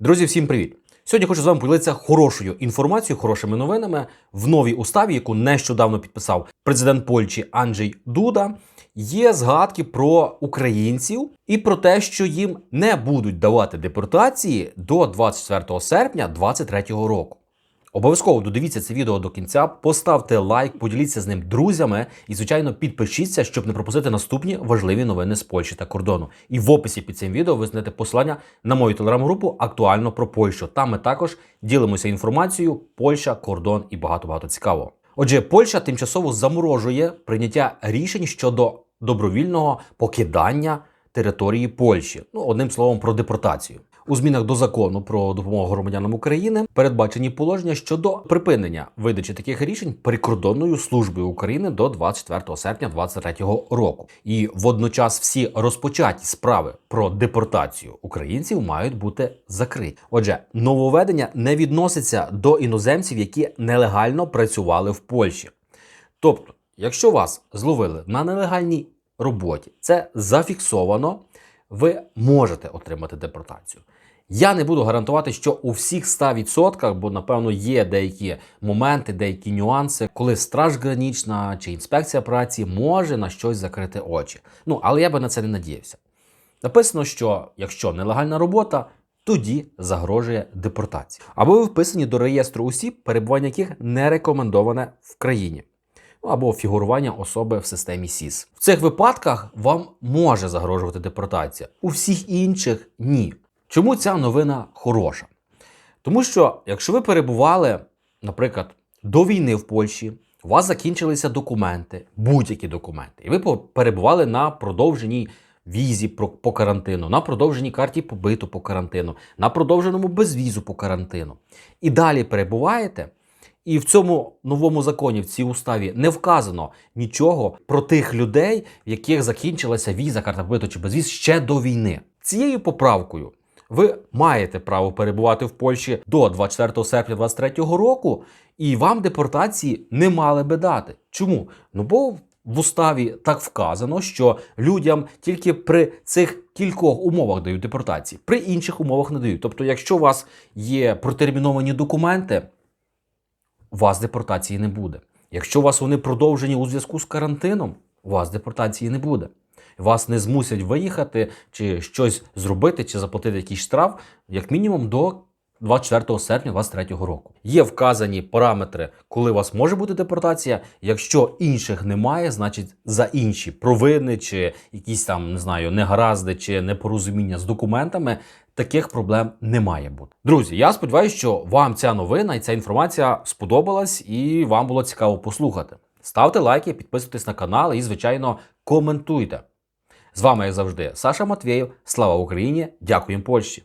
Друзі, всім привіт! Сьогодні хочу з вами поділитися хорошою інформацією, хорошими новинами в новій уставі, яку нещодавно підписав президент Польщі Анджей Дуда. Є згадки про українців і про те, що їм не будуть давати депортації до 24 серпня 2023 року. Обов'язково додивіться це відео до кінця, поставте лайк, поділіться з ним друзями і, звичайно, підпишіться, щоб не пропустити наступні важливі новини з Польщі та кордону. І в описі під цим відео ви знайдете посилання на мою телеграм-групу актуально про Польщу. Там ми також ділимося інформацією, Польща, кордон і багато багато цікавого. Отже, Польща тимчасово заморожує прийняття рішень щодо добровільного покидання території Польщі. Ну, одним словом, про депортацію. У змінах до закону про допомогу громадянам України передбачені положення щодо припинення видачі таких рішень прикордонною службою України до 24 серпня 2023 року. І водночас всі розпочаті справи про депортацію українців мають бути закриті. Отже, нововведення не відноситься до іноземців, які нелегально працювали в Польщі. Тобто, якщо вас зловили на нелегальній роботі, це зафіксовано, ви можете отримати депортацію. Я не буду гарантувати, що у всіх 100%, бо напевно є деякі моменти, деякі нюанси, коли страж гранічна чи інспекція праці може на щось закрити очі. Ну але я би на це не надіявся. Написано, що якщо нелегальна робота, тоді загрожує депортація. Або ви вписані до реєстру осіб, перебування яких не рекомендоване в країні. Або фігурування особи в системі СІС. В цих випадках вам може загрожувати депортація, у всіх інших ні. Чому ця новина хороша? Тому що, якщо ви перебували, наприклад, до війни в Польщі, у вас закінчилися документи, будь-які документи, і ви перебували на продовженій візі по карантину, на продовженій карті побиту по карантину, на продовженому безвізу по карантину. І далі перебуваєте. І в цьому новому законі, в цій уставі, не вказано нічого про тих людей, в яких закінчилася віза, карта побиту чи безвіз ще до війни. Цією поправкою ви маєте право перебувати в Польщі до 24 серпня 2023 року, і вам депортації не мали би дати. Чому? Ну бо в уставі так вказано, що людям тільки при цих кількох умовах дають депортації, при інших умовах не дають. Тобто, якщо у вас є протерміновані документи, вас депортації не буде. Якщо у вас вони продовжені у зв'язку з карантином, у вас депортації не буде. Вас не змусять виїхати чи щось зробити, чи заплатити якийсь штраф, як мінімум до 24 серпня 2023 року. Є вказані параметри, коли у вас може бути депортація. Якщо інших немає, значить за інші провини чи якісь там не знаю негаразди чи непорозуміння з документами. Таких проблем не має бути. Друзі, я сподіваюся, що вам ця новина і ця інформація сподобалась і вам було цікаво послухати. Ставте лайки, підписуйтесь на канал і, звичайно, коментуйте. З вами, як завжди, Саша Матвєєв. Слава Україні! Дякуємо Польщі!